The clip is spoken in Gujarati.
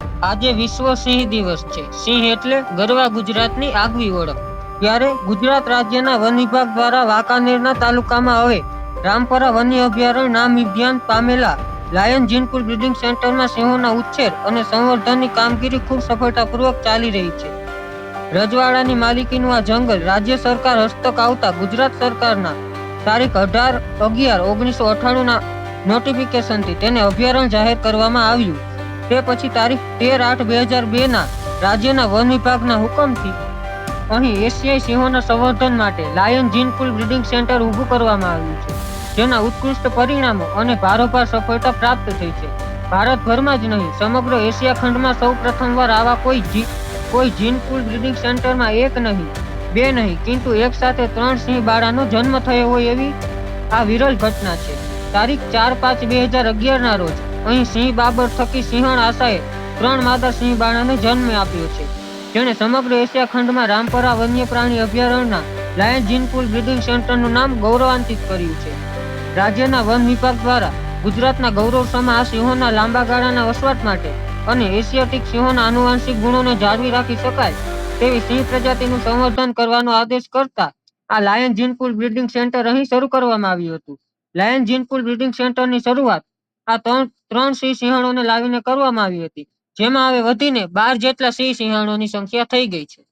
આજે વિશ્વ સિંહ દિવસ છે. સિંહ એટલે ગરવા ગુજરાતની આગવી ઓળખ. ત્યારે ગુજરાત રાજ્યના વન વિભાગ દ્વારા વાંકાનેરના તાલુકામાં હવે રામપરા વન્ય અભયારણ્ય નામ વિજ્ઞાન પામેલા લાયન જીનપુર બ્રીડિંગ સેન્ટરમાં સિંહોના ઉછેર અને સંવર્ધનની કામગીરી ખૂબ સફળતાપૂર્વક ચાલી રહી છે. રજવાડાની માલિકીનું આ જંગલ રાજ્ય સરકાર હસ્તક આવતા ગુજરાત સરકારના તારીખ અઢાર અગિયાર ઓગણીસો અઠાણુંના નોટિફિકેશનથી તેને અભયારણ્ય જાહેર કરવામાં આવ્યું. તે પછી તારીખ તેર આઠ બે હજાર બેના રાજ્યના વન વિભાગના હુકમથી અહીં એશિયાઈ સિંહોના સંવર્ધન માટે લાયન જીનપુલ બ્રીડિંગ સેન્ટર ઊભું કરવામાં આવ્યું છે, જેના ઉત્કૃષ્ટ પરિણામો અને ભારોભાર સફળતા પ્રાપ્ત થઈ છે. ભારતભરમાં જ નહીં, સમગ્ર એશિયા ખંડમાં સૌ પ્રથમવાર આવા કોઈ જી, કોઈ જીનપુલ બ્રીડિંગ સેન્ટરમાં એક નહીં, બે નહીં, કિંતુ એક સાથે ત્રણ સિંહ બાળાનો જન્મ થયો હોય એવી આ વિરલ ઘટના છે. તારીખ ચાર પાંચ બે હજાર અગિયારના રોજ અહીં સિંહ બાબર થકી સિંહણ આશાએ ત્રણ માદા સિંહ બાળાને જન્મ આપ્યો છે. જેણે સમગ્ર એશિયા ખંડમાં રામપરા વન્ય પ્રાણી અભયારણ્યના લાયન જીનપુલ બ્રીડિંગ સેન્ટરનું નામ ગૌરવાન્વિત કર્યું છે. રાજ્યના વન વિભાગ દ્વારા ગુજરાતના ગૌરવસમાં આ સિંહોના લાંબા ગાળાના વસવાટ માટે અને એશિયાટિક સિંહોના આનુવાંશિક ગુણોને જાળવી રાખી શકાય તેવી સિંહ પ્રજાતિનું સંવર્ધન કરવાનો આદેશ કરતા આ લાયન જીનપુલ બ્રીડિંગ સેન્ટર અહીં શરૂ કરવામાં આવ્યું હતું. લાયન જીનપુલ બ્રીડિંગ સેન્ટરની શરૂઆત આ ત્રણ ત્રણ સિંહ સિંહણોને લાવીને કરવામાં આવી હતી. જેમાં હવે વધીને બાર જેટલા સિંહ સિંહણોની સંખ્યા થઈ ગઈ છે.